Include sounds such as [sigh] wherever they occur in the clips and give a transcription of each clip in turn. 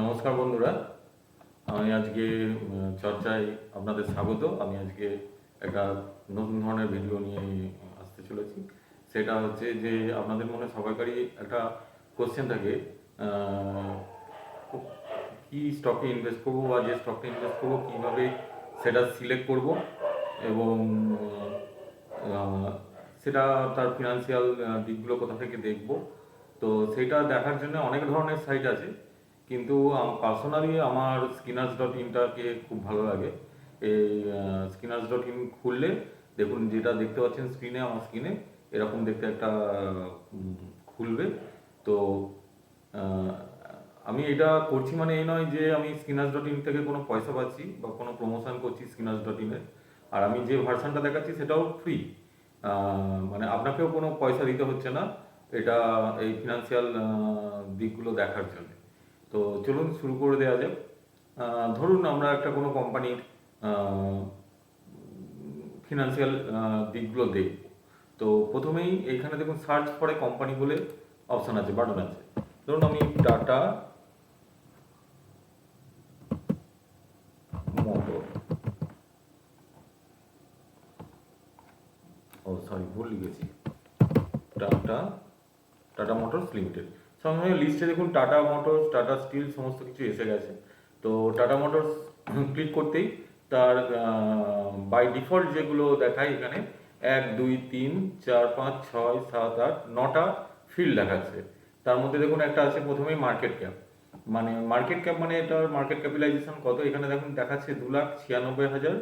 নমস্কার বন্ধুরা, আমি আজকে চর্চায় আপনাদের স্বাগত। আমি আজকে একটা নতুন ধরনের ভিডিও নিয়ে আসতে চলেছি। সেটা হচ্ছে যে, আপনাদের মনে সবাইকারই একটা কোশ্চেন থাকে কি স্টকে ইনভেস্ট করব বা যে স্টকটা ইনভেস্ট করব, কীভাবে সেটা সিলেক্ট করব এবং সেটা তার ফিনান্সিয়াল দিকগুলো কোথা থেকে দেখব। তো সেটা দেখার জন্য অনেক ধরনের সাইট আছে। কিন্তু পার্সোনালি আমার স্কিনার্স ডট ইনটাকে খুব ভালো লাগে। এই স্কিনার্স ডট ইন খুললে দেখুন যেটা দেখতে পাচ্ছেন স্ক্রিনে আমার স্ক্রিনে এরকম দেখতে একটা খুলবে। তো আমি এটা করছি মানে এই নয় যে আমি স্কিনার্স ডট ইন থেকে কোনো পয়সা পাচ্ছি বা কোনো প্রমোশন করছি স্কিনার্স ডট ইনের আর আমি যে ভার্সানটা দেখাচ্ছি সেটাও ফ্রি মানে আপনাকেও কোনো পয়সা দিতে হচ্ছে না। এটা এই ফিনান্সিয়াল দিকগুলো দেখার জন্য। তো চলুন শুরু করে দেওয়া যাক। ধরুন আমরা একটা কোনো কোম্পানির ফিনান্সিয়াল দিকগুলো দেখব। তো প্রথমেই এইখানে দেখুন সার্চ ফরে কোম্পানি বলে অপশন আছে বাটন আছে। ধরুন আমি টাটা মোটর সরি ভুল লিখেছি। টাটা টাটা মোটরস লিমিটেড সঙ্গে লিস্টে দেখুন টাটা মোটরস, টাটা স্টিল সমস্ত কিছু এসে গেছে। তো টাটা মোটরস [clears throat] ক্লিক করতেই তার বাই ডিফল্ট যেগুলো দেখায় এখানে, এক, দুই, তিন, চার, পাঁচ, ছয়, সাত, আট, নটা ফিল্ড দেখাচ্ছে। তার মধ্যে দেখুন একটা আছে প্রথমেই মার্কেট ক্যাপ মানে মার্কেট ক্যাপ মানে এটার মার্কেট ক্যাপিটালাইজেশন কত? এখানে দেখুন দেখাচ্ছে দু লাখ ছিয়ানব্বই হাজার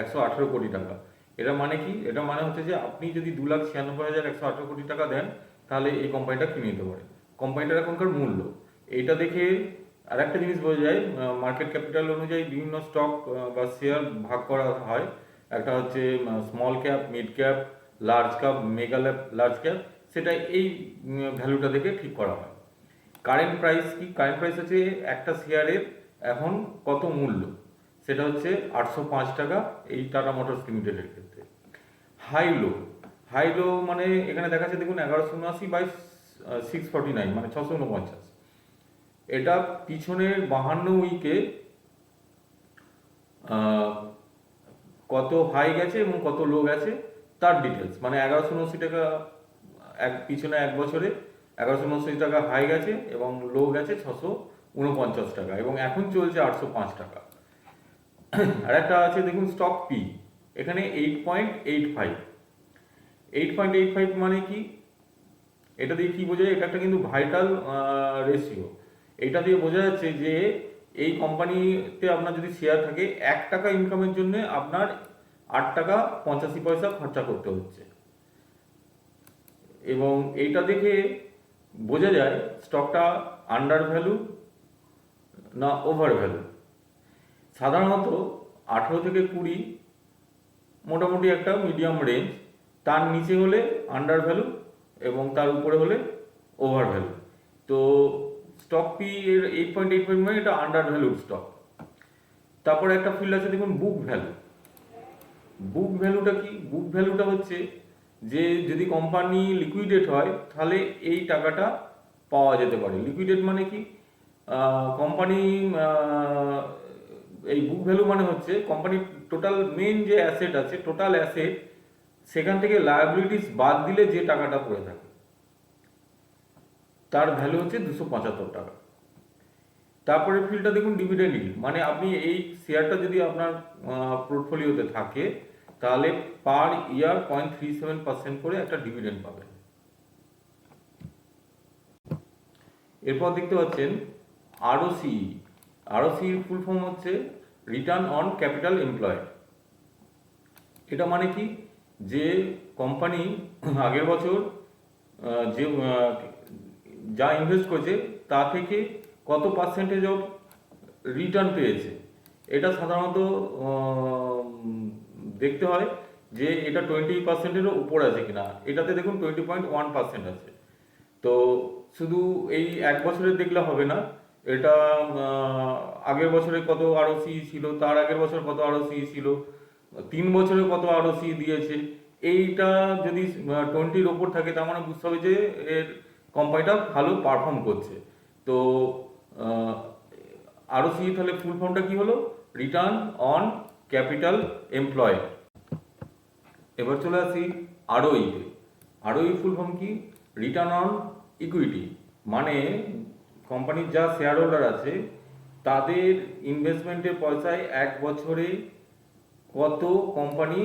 একশো আঠেরো কোটি টাকা। এটা মানে কি? এটা মানে হচ্ছে যে আপনি যদি দু লাখ ছিয়ানব্বই হাজার একশো আঠেরো কোটি টাকা দেন, তাহলে এই কোম্পানিটা কিনে নিতে পারে। কোম্পানিটার এখনকার মূল্য। এইটা দেখে আর একটা জিনিস বোঝা যায় মার্কেট ক্যাপিটাল অনুযায়ী বিভিন্ন স্টক বা শেয়ার ভাগ করা হয়। একটা হচ্ছে small cap mid cap large cap mega cap large cap সেটা এই ভ্যালুটা দেখে ঠিক করা হয়। কারেন্ট প্রাইস কি? কারেন্ট প্রাইস হচ্ছে একটা শেয়ারের এখন কত মূল্য? সেটা হচ্ছে আটশো পাঁচ টাকা এই টাটা মোটরস লিমিটেডের ক্ষেত্রে। হাই লো হাই লো মানে এখানে দেখাচ্ছে, দেখুন, এগারোশো উনআশি বাই সিক্স ফর্টি নাইন মানে ছশো উনপঞ্চাশ। এটা পিছনের বাহান্ন উইকে কত হাই গেছে এবং কত লো গেছে, তার ডিটেলস মানে এগারোশো উনআশি টাকা, এক, পিছনে এক বছরে এগারোশো উনআশি টাকা হাই গেছে এবং লো গেছে ছশো উনপঞ্চাশ টাকা, এবং এখন চলছে আটশো পাঁচ টাকা। আর একটা আছে, দেখুন স্টক পি এখানে eight point eight five eight point eight five মানে কি? এটা দিয়ে কি বোঝা যায়? এটা একটা কিন্তু ভাইটাল রেশিও এটা দিয়ে বোঝা যাচ্ছে যে এই কোম্পানিতে আপনার যদি শেয়ার থাকে, এক টাকা ইনকামের জন্য আপনার আট টাকা পঁচাশি পয়সা খরচা করতে হচ্ছে। এবং এইটা দেখে বোঝা যায় স্টকটা আন্ডার ভ্যালু না ওভার ভ্যালু সাধারণত আঠেরো থেকে কুড়ি মোটামুটি একটা মিডিয়াম রেঞ্জ তার নিচে হলে আন্ডার ভ্যালু এবং তার উপরে হলে ওভার ভ্যালু তো স্টক পি এর এইট পয়েন্ট এইট পয়েন্ট মানে এটা আন্ডার ভ্যালুড স্টক তারপরে একটা ফিল্ড আছে দেখুন বুক ভ্যালু বুক ভ্যালুটা কি? বুক ভ্যালুটা হচ্ছে যে যদি কোম্পানি লিকুইডেট হয়, তাহলে এই টাকাটা পাওয়া যেতে পারে। লিকুইডেট মানে কি? কোম্পানি এই বুক ভ্যালু মানে হচ্ছে কোম্পানির টোটাল মেন যে অ্যাসেট আছে টোটাল অ্যাসেট সেখান থেকে লায়াবিলিটিস বাদ দিলে যে টাকাটা পড়ে থাকে, তার ভ্যালু হচ্ছে দুশো পঁচাত্তর টাকা। তারপরে ফিল্ডটা দেখুন ডিভিডেন্ড yield মানে আপনি এই শেয়ারটা যদি আপনার পোর্টফোলিওতে থাকে, তাহলে per year point three seven percent করে একটা ডিভিডেন্ড পাবেন। এরপর দেখতে পাচ্ছেন আরওসি আরওসির ফুল ফর্ম হচ্ছে রিটার্ন অন ক্যাপিটাল এমপ্লয়েড এটা মানে কি? যে কোম্পানি [clears throat] আগের বছর যে যা ইনভেস্ট করেছে, তা থেকে কত পার্সেন্টেজ অফ রিটার্ন পেয়েছে? এটা সাধারণত দেখতে হয় যে এটা টোয়েন্টি পার্সেন্টেরও উপর আছে কিনা। এটাতে দেখুন টোয়েন্টি পয়েন্ট ওয়ান পার্সেন্ট আছে। তো শুধু এই এক বছরের দেখলে হবে না, এটা আগের বছরে কত আরওসি ছিল, তার আগের বছর কত আরওসি ছিল তিন বছরে কত আরওসি দিয়েছে? এইটা যদি টোয়েন্টির ওপর থাকে, তার মানে বুঝতে হবে যে এর কোম্পানিটা ভালো পারফর্ম করছে। তো আরওসি তাহলে ফুল ফর্মটা কি হলো? রিটার্ন অন ক্যাপিটাল এমপ্লয় এবার চলে আসি আরওইতে আরওই ফুল ফর্ম কি? রিটার্ন অন ইকুইটি মানে কোম্পানির যা শেয়ার হোল্ডার আছে, তাদের ইনভেস্টমেন্টের পয়সায় এক বছরে কত কোম্পানি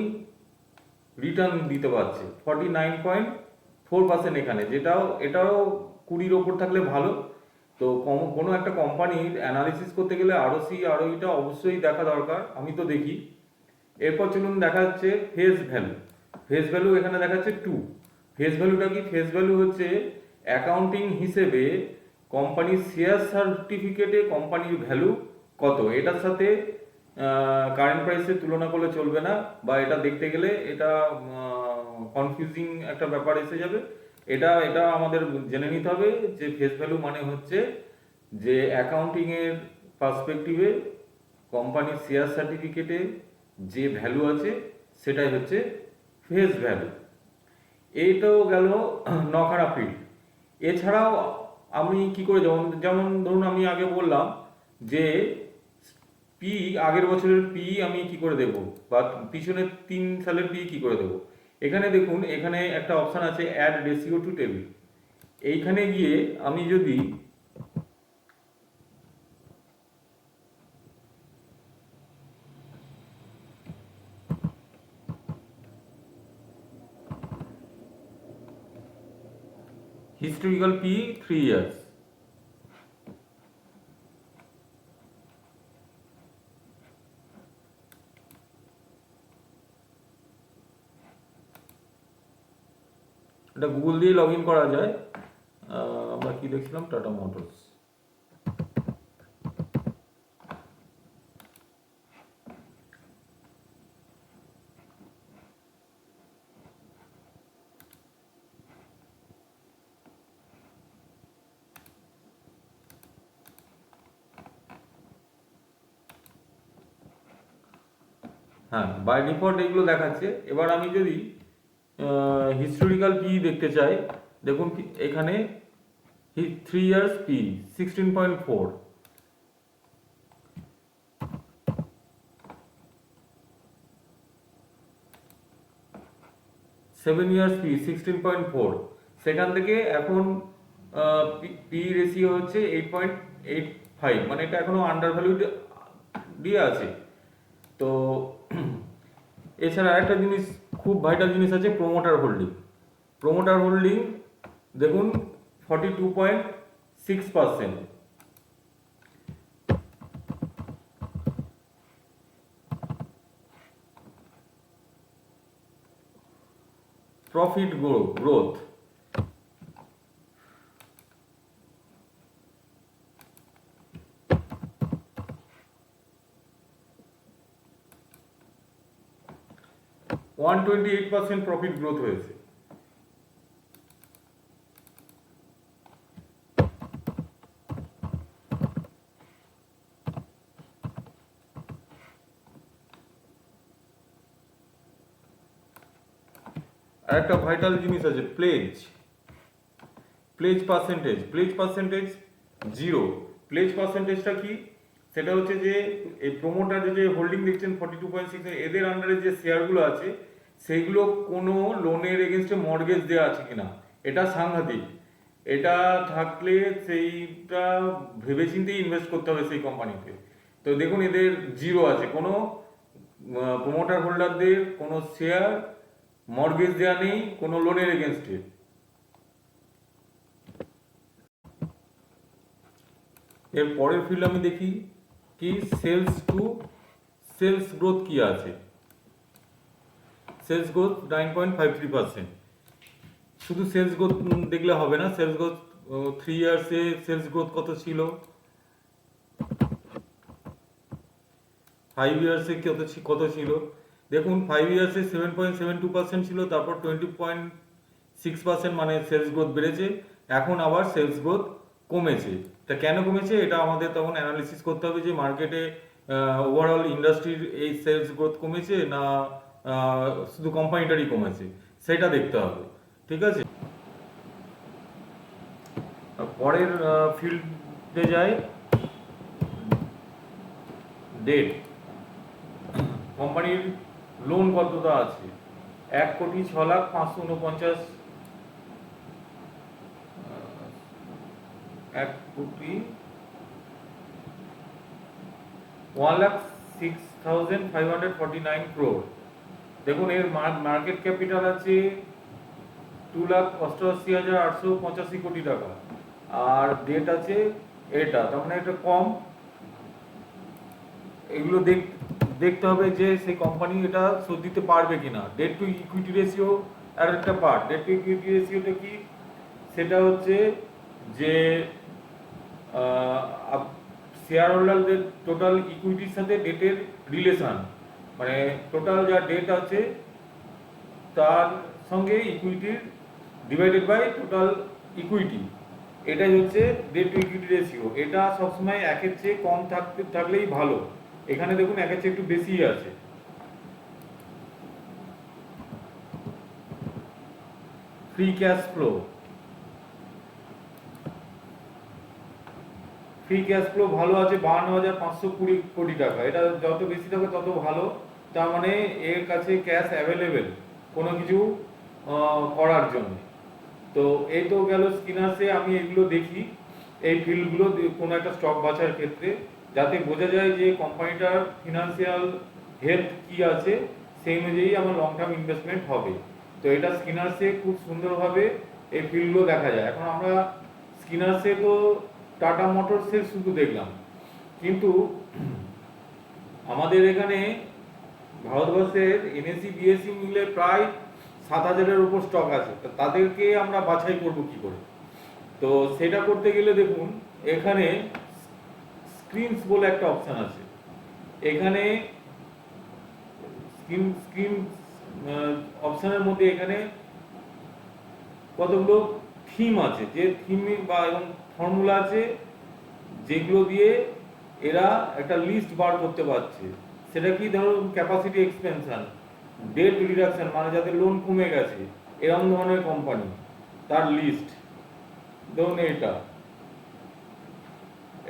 রিটার্ন দিতে পারছে? Forty nine point four percent এখানে। যেটাও, এটাও কুড়ির ওপর থাকলে ভালো। তো কোনো একটা কোম্পানির অ্যানালিসিস করতে গেলে আরও সি আরও এটা অবশ্যই দেখা দরকার। আমি তো দেখি। এরপর চলুন দেখা যাচ্ছে ফেস ভ্যালু ফেস ভ্যালু এখানে দেখাচ্ছে টু ফেস ভ্যালুটা কি? ফেস ভ্যালু হচ্ছে অ্যাকাউন্টিং হিসেবে কোম্পানির শেয়ার সার্টিফিকেটে কোম্পানির ভ্যালু কত? এটার সাথে কারেন্ট প্রাইসের তুলনা করলে চলবে না বা এটা দেখতে গেলে এটা কনফিউজিং একটা ব্যাপার এসে যাবে। এটা এটা আমাদের জেনে নিতে হবে যে ফেস ভ্যালু মানে হচ্ছে যে অ্যাকাউন্টিং এর পার্সপেক্টিভে কোম্পানির শেয়ার সার্টিফিকেটে যে ভ্যালু আছে, সেটাই হচ্ছে ফেস ভ্যালু এইটাও গেল নখারা ফিল্ড এছাড়াও আমি কি করে, যেমন যেমন ধরুন আমি আগে বললাম যে পি আগের বছরের পি আমি কি করে দেব? বা পিছনের তিন সালের পি কি করে দেব? এখানে দেখুন, এখানে একটা অপশান আছে অ্যাড রেশিও টু টেবিল এইখানে গিয়ে আমি যদি historical P 3 years. এটা গুগল দিয়ে লগ ইন করা যায়। আমরা কি দেখছিলাম? টাটা মোটরস হ্যাঁ বাই ডিফল্ট এগুলো দেখাচ্ছে। এবার আমি যদি হিস্টোরিক্যাল পি দেখতে চাই। দেখুন এখানে three years P sixteen point four seven years P sixteen point four সেখান থেকে এখন পি রেশিও হচ্ছে এইট পয়েন্ট এইট ফাইভ মানে এটা এখনও আন্ডার ভ্যালু দিয়ে আছে। তো, এছাড়া আরেকটা জিনিস খুব ভাইটাল জিনিস আছে প্রোমোটার হোল্ডিং প্রোমোটার হোল্ডিং দেখুন forty two point six percent profit growth one twenty eight percent profit growth হয়েছে। আর একটা ভাইটাল জিনিস আছে pledge pledge percentage pledge percentage zero pledge পার্সেন্টেজটা কি? সেটা হচ্ছে যে, এই প্রোমোটার যে হোল্ডিং দেখছেন ফর্টি টু পয়েন্ট সিক্স এদের আন্ডারে যে শেয়ারগুলো আছে সেইগুলো কোনো লোনের এগেনস্টে মর্গেজ দেওয়া আছে কিনা? এটা সাংঘাতিক। এটা থাকলে সেইটা ভেবেচিন্তেই ইনভেস্ট করতে হবে সেই কোম্পানিতে তো দেখুন, এদের জিরো আছে। কোনো প্রোমোটার হোল্ডারদের কোনো শেয়ার মর্গেজ দেওয়া নেই, কোনো লোনের এগেনস্টে এর পরের ফিল্ড আমি দেখি, কি সেলস টু সেলস গ্রোথ কি আছে? Sales growth nine point five three percent শুধু সেলস গ্রোথ দেখলে হবে না। সেলস গ্রোথ থ্রি ইয়ার্সে সেলস গ্রোথ কত ছিল? ফাইভ ইয়ার্সে কত কত ছিল? দেখুন five ইয়ার্সে seven point seven two percent ছিল, তারপর টোয়েন্টি পয়েন্ট সিক্স পার্সেন্ট মানে সেলস গ্রোথ বেড়েছে। এখন আবার সেলস গ্রোথ কমেছে। তা কেন কমেছে? এটা আমাদের তখন অ্যানালিসিস করতে হবে যে মার্কেটে ওভারঅল ইন্ডাস্ট্রির এই সেলস গ্রোথ কমেছে না শুধু কোম্পানিটারই কমেছে, সেটা দেখতে হবে, ঠিক আছে? পরের ফিল্ডে যাই। ডেট কোম্পানির লোন কতটা আছে? এক কোটি ছ লাখ পাঁচশো উনপঞ্চাশ এক কোটি one lakh six thousand five hundred forty nine crore. দেখুন, এর মার্কেট ক্যাপিটাল আছে টু লাখ অষ্টআশি হাজার আটশো পঁচাশি কোটি টাকা। আর ডেট আছে এটা, তার মানে এটা কম। এগুলো দেখ দেখতে হবে যে সেই কোম্পানি এটা শোধ দিতে পারবে কিনা। ডেট টু ইকুইটি রেশিও আর একটা পার্ট ডেট টু ইকুইটি রেশিওটা কি? সেটা হচ্ছে যে শেয়ার হোল্ডারদের টোটাল ইকুইটির সাথে ডেটের রিলেশন মানে টোটাল যা ডেট আছে, তার সঙ্গে ইকুইটির ডিভাইডেড বাই টোটাল ইকুইটি এটাই হচ্ছে ডেট টু ইকুইটি রেশিও এটা সবসময় একের চেয়ে কম থাকতে, থাকলেই ভালো। এখানে দেখুন একের চেয়ে একটু বেশিই আছে। Free cash flow free cash flow ভালো আছে, বাহান্ন হাজার পাঁচশো কুড়ি কোটি টাকা। এটা যত বেশি থাকবে তত ভালো। তার মানে এর কাছে ক্যাশ অ্যাভেলেবেল কোনো কিছু করার জন্য। তো এই তো গেল স্কিনার্সে আমি এগুলো দেখি। এই ফিল্ডগুলো কোনো একটা স্টক বাছার ক্ষেত্রে, যাতে বোঝা যায় যে কোম্পানিটার ফিনান্সিয়াল হেলথ কি আছে, সেই অনুযায়ী আমার লং টার্ম ইনভেস্টমেন্ট হবে। তো এটা স্কিনার্সে খুব সুন্দরভাবে এই ফিল্ডগুলো দেখা যায়। এখন আমরা স্কিনার্সে তো টাটা মোটরসের শুধু দেখলাম। কিন্তু আমাদের এখানে ভারতবর্ষের এনএসি বিএসসি মিলে প্রায় সাত হাজারের উপর স্টক আছে। তাদেরকে আমরা বাছাই করব কি করে? তো সেটা করতে গেলে দেখুন, এখানে স্ক্রিনস বলে একটা অপশান আছে। এখানে স্ক্রিন স্ক্রিন অপশানের মধ্যে এখানে কতগুলো থিম আছে। যে থিম বা এবং ফর্মুলা আছে, যেগুলো দিয়ে এরা একটা লিস্ট বার করতে পারছে। সেটা কি ধরুন ক্যাপাসিটি এক্সপেনশন ডেট রিডাকশন মানে যাদের লোন কমে গেছে এরকম ধরনের কোম্পানি তার লিস্ট ধরুন এটা।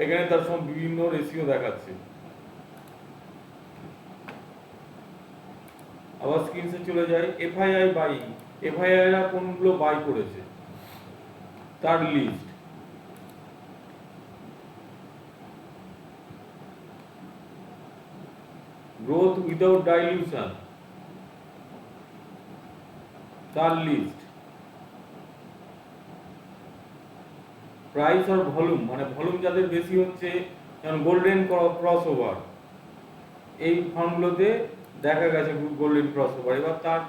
এখানে তার সব বিভিন্ন রেশিও দেখাচ্ছে। আবার স্ক্রিনসে চলে যায় এফআইআই বাইং এফআইআই কোনগুলো বাই করেছে, তার লিস্ট গ্রোথ উইদাউট ডাইলিউশন তার লিস্ট প্রাইস আর ভলিউম মানে ভলিউম যাদের বেশি হচ্ছে, যেমন গোল্ডেন ক্রস ওভার এই ফার্মগুলোতে দেখা গেছে গোল্ডেন ক্রস ওভার এবার তার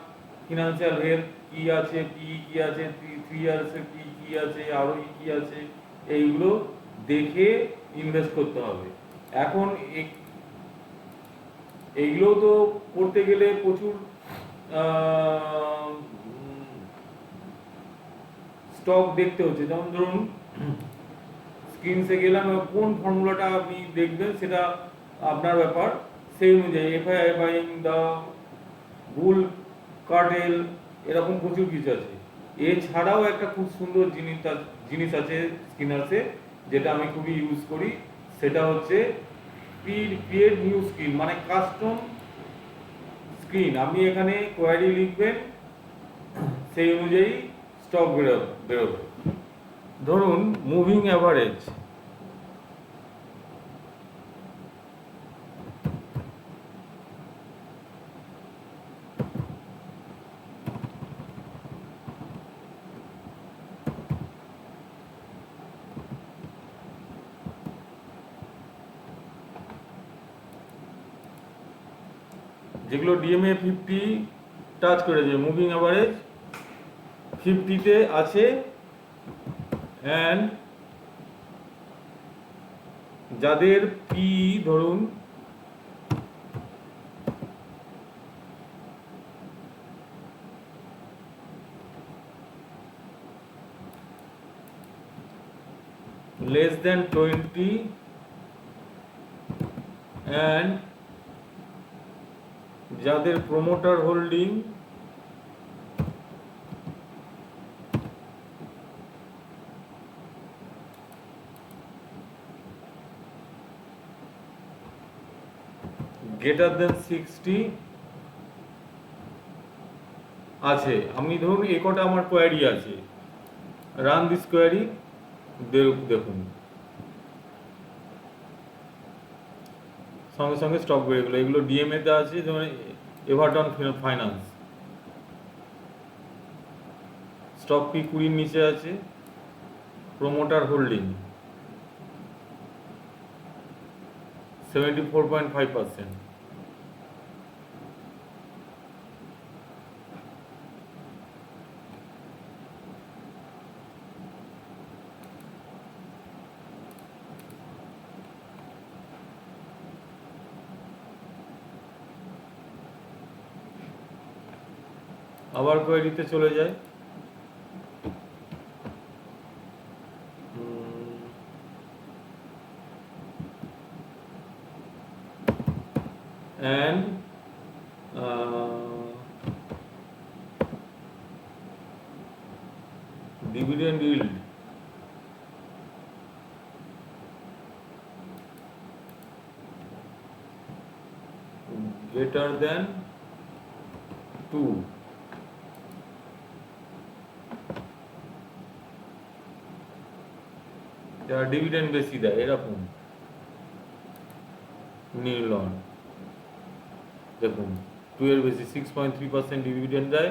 ফিনান্সিয়াল হেলথ কি আছে পি কি আছে থ্রি ইয়ার্সে কি কি আছে আরও কি আছে, এইগুলো দেখে ইনভেস্ট করতে হবে। এখন এইগুলো তো করতে গেলে প্রচুর স্টক দেখতে হচ্ছে। যেমন ধরুন স্ক্রিনসে গেলাম কোন ফর্মুলাটা আপনি দেখবেন সেটা আপনার ব্যাপার। সেই অনুযায়ী FII buying the bull cartel, এরকম প্রচুর কিছু আছে। এছাড়াও একটা খুব সুন্দর জিনিস জিনিস আছে স্কিনার্সে যেটা আমি খুবই ইউজ করি। সেটা হচ্ছে ক্রিয়েট নিউ স্ক্রিন মানে কাস্টম স্ক্রিন আপনি এখানে কোয়ারি লিখবেন সেই অনুযায়ী স্টক বেরোবে বেরোবে। ধরুন মুভিং অ্যাভারেজ যেগুলো ডিএমএ ফিফটি টাচ করেছে মুভিং অ্যাভারেজ ফিফটিতে আছে। অ্যান্ড যাদের পি ধরুন, less than 20 and যাদের promoter holding greater than sixty আছে। আমি ধরুন এ কটা আমার কোয়ারি আছে। রান দিস কোয়ারি দেখুন। সঙ্গে সঙ্গে স্টক বেড়ে গেলো। এগুলো ডিএমএ তে আছে, যেমন এভারটন ফাইন্যান্স স্টক পি কুড়ির নিচে আছে? Promoter holding seventy four point five percent আবার কোয়েরিতে চলে যায় and uh, dividend yield greater than 2 যারা ডিভিডেন্ড বেশি দেয়, এরকম। নির্লন দেখুন টু এর বেশি six point three percent dividend দেয়।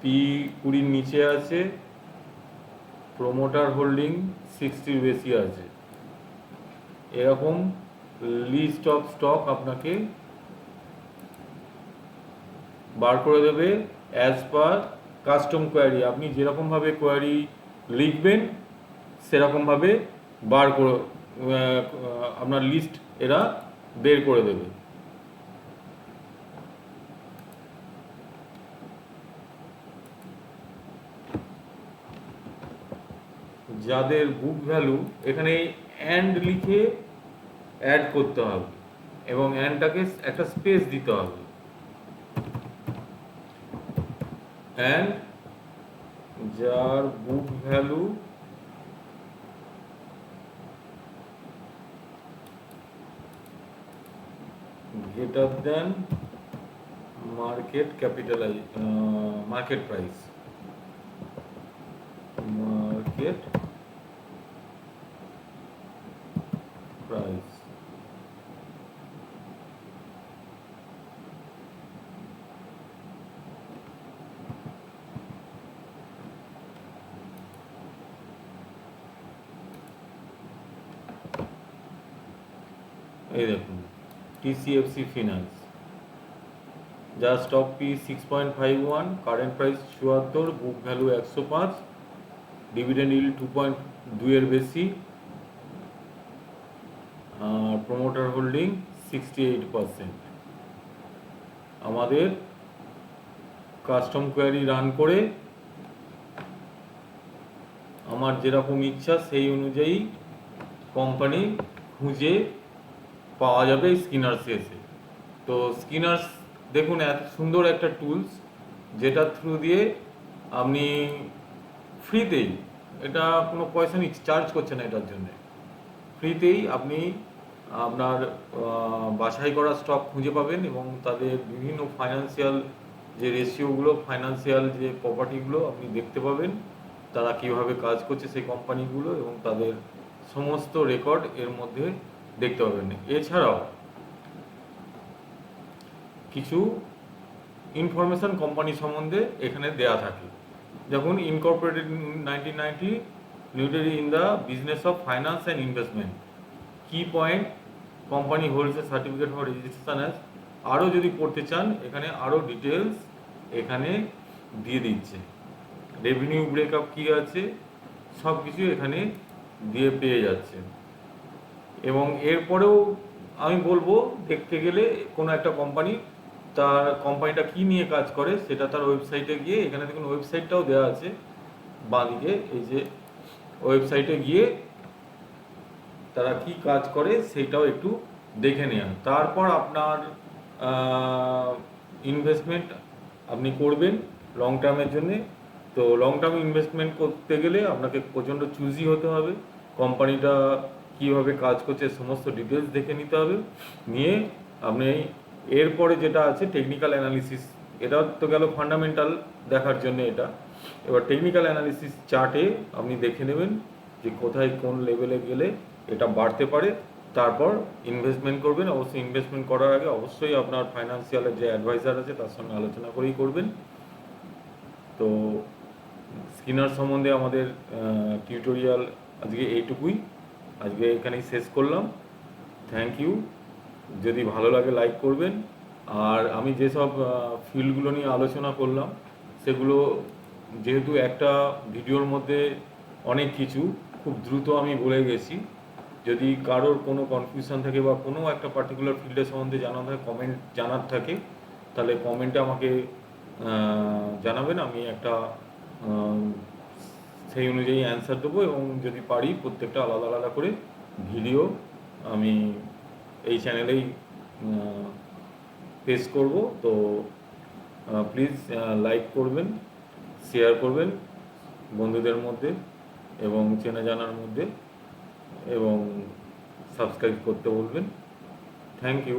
পি কুড়ির নিচে আছে। প্রোমোটার হোল্ডিং সিক্সটির বেশি আছে। এরকম লিস্ট অফ স্টক আপনাকে বার করে দেবে অ্যাজ পার কাস্টম কোয়ারি আপনি যেরকমভাবে কোয়ারি লিখবেন সেরকমভাবে বার করে আপনার লিস্ট এরা বের করে দেবে। যাদের বুক ভ্যালু এখানে অ্যান্ড লিখে অ্যাড করতে হবে এবং অ্যান্ডটাকে একটা স্পেস দিতে হবে। অ্যান্ড যার book value greater than market capitalize uh, market price market price এই দেখুন টিসিএফসি ফিনান্স যার stock P six point five one current price চুয়াত্তর বুক ভ্যালু একশো পাঁচ ডিভিডেন্ড ইল টু পয়েন্ট দুইয়ের বেশি। আর promoter holding sixty eight percent আমাদের custom query run করে আমার যেরকম ইচ্ছা সেই অনুযায়ী কোম্পানি খুঁজে পাওয়া যাবে স্কিনার্স এসে। তো স্কিনার্স, দেখুন, এত সুন্দর একটা টুলস যেটা থ্রু দিয়ে আপনি ফ্রিতেই, এটা কোনো পয়সা নিচ্ছে চার্জ করছে না এটার জন্যে। ফ্রিতেই আপনি আপনার বাছাই করা স্টক খুঁজে পাবেন এবং তাদের বিভিন্ন ফাইন্যান্সিয়াল যে রেশিওগুলো, ফাইন্যান্সিয়াল যে প্রপার্টিগুলো আপনি দেখতে পাবেন, তারা কীভাবে কাজ করছে সেই কোম্পানিগুলো এবং তাদের সমস্ত রেকর্ড এর মধ্যে দেখতে পাবেন এছাড়াও কিছু ইনফরমেশন কোম্পানি সম্বন্ধে এখানে দেয়া থাকে। যখন incorporated nineteen ninety New Delhi in the business of finance and investment কি point company holds certificate for registration as আরও যদি পড়তে চান, এখানে আরও ডিটেলস এখানে দিয়ে দিচ্ছে। রেভিনিউ ব্রেকআপ কী আছে? সব কিছু এখানে দিয়ে পেয়ে যাচ্ছে। এবং এরপরেও আমি বলব, দেখতে গেলে কোনো একটা কোম্পানি তার কোম্পানিটা কি নিয়ে কাজ করে সেটা তার ওয়েবসাইটে গিয়ে, এখানে দেখুন ওয়েবসাইটটাও দেওয়া আছে বাঁদিকে, এই যে ওয়েবসাইটে গিয়ে তারা কি কাজ করে সেইটাও একটু দেখে নেন। তারপর আপনার ইনভেস্টমেন্ট আপনি করবেন লং টার্মের জন্যে। তো লং টার্ম ইনভেস্টমেন্ট করতে গেলে আপনাকে প্রচণ্ড চুজি হতে হবে। কোম্পানিটা কীভাবে কাজ করছে, সমস্ত ডিটেলস দেখে নিতে হবে। নিয়ে আপনি এরপরে যেটা আছে টেকনিক্যাল অ্যানালিসিস এটা তো গেল ফান্ডামেন্টাল দেখার জন্য এটা। এবার টেকনিক্যাল অ্যানালিসিস চার্টে আপনি দেখে নেবেন যে কোথায় কোন লেভেলে গেলে এটা বাড়তে পারে। তারপর ইনভেস্টমেন্ট করবেন। অবশ্যই ইনভেস্টমেন্ট করার আগে অবশ্যই আপনার ফাইন্যান্সিয়ালের যে অ্যাডভাইজার আছে, তার সঙ্গে আলোচনা করেই করবেন। তো, স্কিনার সম্বন্ধে আমাদের টিউটোরিয়াল আজকে এইটুকুই। আজকে এখানেই শেষ করলাম। থ্যাংক ইউ যদি ভালো লাগে লাইক করবেন। আর আমি যেসব ফিল্ডগুলো নিয়ে আলোচনা করলাম, সেগুলো যেহেতু একটা ভিডিওর মধ্যে অনেক কিছু, খুব দ্রুত আমি বলে গেছি। যদি কারোর কোনো কনফিউশন থাকে বা কোনো একটা পার্টিকুলার ফিল্ডের সম্বন্ধে জানার থাকে কমেন্ট জানার থাকে, তাহলে কমেন্টে আমাকে জানাবেন। আমি একটা সেই অনুযায়ী অ্যান্সার দেবো এবং যদি পারি প্রত্যেকটা আলাদা আলাদা করে ভিডিও আমি এই চ্যানেলেই পেশ করব। তো প্লিজ লাইক করবেন শেয়ার করবেন বন্ধুদের মধ্যে এবং চেনা জানার মধ্যে এবং সাবস্ক্রাইব করতে বলবেন থ্যাংক ইউ